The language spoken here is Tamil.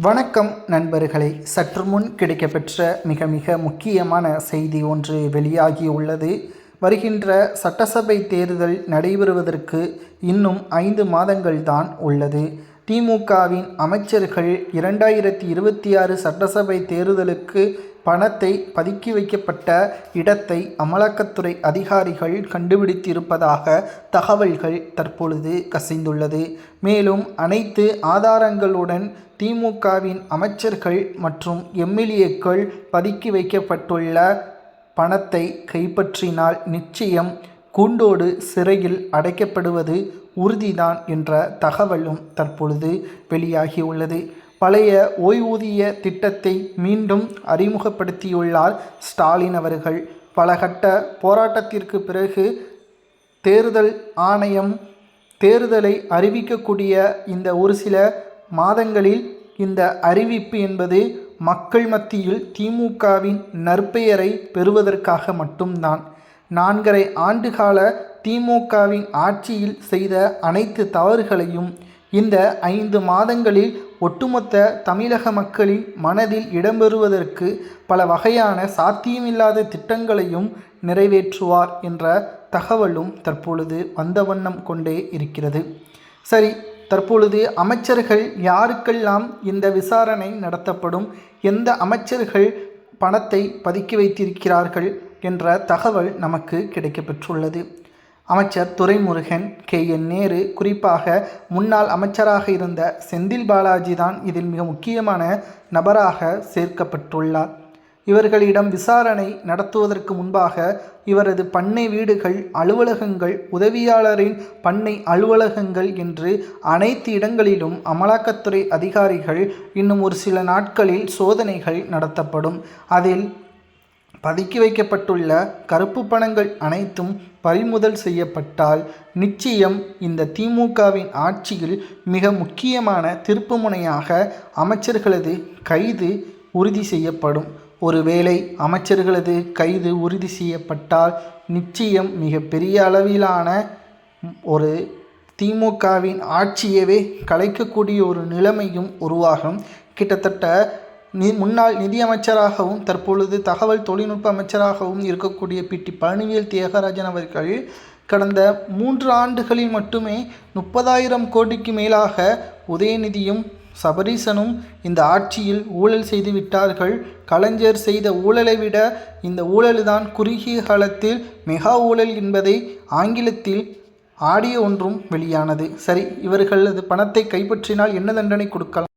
வணக்கம் நண்பர்களே. சற்று முன் கிடைக்கப்பெற்ற மிக மிக முக்கியமான செய்தி ஒன்று வெளியாகியுள்ளது. வருகின்ற சட்டசபை தேர்தல் நடைபெறுவதற்கு இன்னும் ஐந்து மாதங்கள் தான் உள்ளது. திமுகவின் அமைச்சர்கள் இரண்டாயிரத்தி இருபத்தி ஆறு சட்டசபை தேர்தலுக்கு பணத்தை பதுக்கி வைக்கப்பட்ட இடத்தை அமலாக்கத்துறை அதிகாரிகள் கண்டுபிடித்திருப்பதாக தகவல்கள் தற்பொழுது கசிந்துள்ளது. மேலும் அனைத்து ஆதாரங்களுடன் திமுகவின் அமைச்சர்கள் மற்றும் எம்எல்ஏக்கள் பதுக்கி வைக்கப்பட்டுள்ள பணத்தை கைப்பற்றினால் நிச்சயம் கூண்டோடு சிறையில் அடைக்கப்படுவது உறுதிதான் என்ற தகவலும் தற்பொழுது வெளியாகியுள்ளது. பழைய ஓய்வூதிய திட்டத்தை மீண்டும் அறிமுகப்படுத்தியுள்ளார் ஸ்டாலின் அவர்கள். பலகட்ட போராட்டத்திற்கு பிறகு தேர்தல் ஆணையம் தேர்தலை அறிவிக்கக்கூடிய இந்த ஒரு சில மாதங்களில் இந்த அறிவிப்பு என்பது மக்கள் மத்தியில் திமுகவின் நற்பெயரை பெறுவதற்காக மட்டும்தான். நான்கரை ஆண்டுகால திமுகவின் ஆட்சியில் செய்த அனைத்து தவறுகளையும் இந்த ஐந்து மாதங்களில் ஒட்டுமொத்த தமிழக மக்களின் மனதில் இடம்பெறுவதற்கு பல வகையான சாத்தியமில்லாத திட்டங்களையும் நிறைவேற்றுவார் என்ற தகவலும் தற்பொழுது வந்த வண்ணம் கொண்டே இருக்கிறது. சரி தற்பொழுது அமைச்சர்கள் யாருக்கெல்லாம் இந்த விசாரணை நடத்தப்படும் எந்த அமைச்சர்கள் பணத்தை பதுக்கி வைத்திருக்கிறார்கள் என்ற தகவல் நமக்கு கிடைக்கப்பெற்றுள்ளது. அமைச்சர் துரைமுருகன் கே. என். நேரு குறிப்பாக முன்னாள் அமைச்சராக இருந்த செந்தில் பாலாஜி தான் இதில் மிக முக்கியமான நபராக சேர்க்கப்பட்டுள்ளார். இவர்களிடம் விசாரணை நடத்துவதற்கு முன்பாக இவரது பண்ணை வீடுகள் அலுவலகங்கள் உதவியாளரின் பண்ணை அலுவலகங்கள் என்று அனைத்து இடங்களிலும் அமலாக்கத்துறை அதிகாரிகள் இன்னும் ஒரு சில நாட்களில் சோதனைகள் நடத்தப்படும். அதில் பதுக்கி வைக்கப்பட்டுள்ள கருப்பு பணங்கள் அனைத்தும் பறிமுதல் செய்யப்பட்டால் நிச்சயம் இந்த திமுகவின் ஆட்சியில் மிக முக்கியமான திருப்புமுனையாக அமைச்சர்களது கைது உறுதி செய்யப்படும். ஒருவேளை அமைச்சர்களது கைது உறுதி செய்யப்பட்டால் நிச்சயம் மிக பெரிய அளவிலான ஒரு திமுகவின் ஆட்சியவே கலைக்கக்கூடிய ஒரு நிலைமையும் உருவாகும். கிட்டத்தட்ட முன்னாள் நிதியமைச்சராகவும் தற்பொழுது தகவல் தொழில்நுட்ப அமைச்சராகவும் இருக்கக்கூடிய பிடி பழனிவேல் தியாகராஜன் அவர்கள் கடந்த மூன்று ஆண்டுகளில் மட்டுமே முப்பதாயிரம் கோடிக்கு மேலாக உதயநிதியும் சபரீசனும் இந்த ஆட்சியில் ஊழல் செய்து விட்டார்கள். கலைஞர் செய்த ஊழலை விட இந்த ஊழல்தான் குறுகிய காலத்தில் மெகா ஊழல் என்பதை ஆங்கிலத்தில் ஆடியோ ஒன்றும் வெளியானது. சரி இவர்களது பணத்தை கைப்பற்றினால் என்ன தண்டனை கொடுக்கலாம்?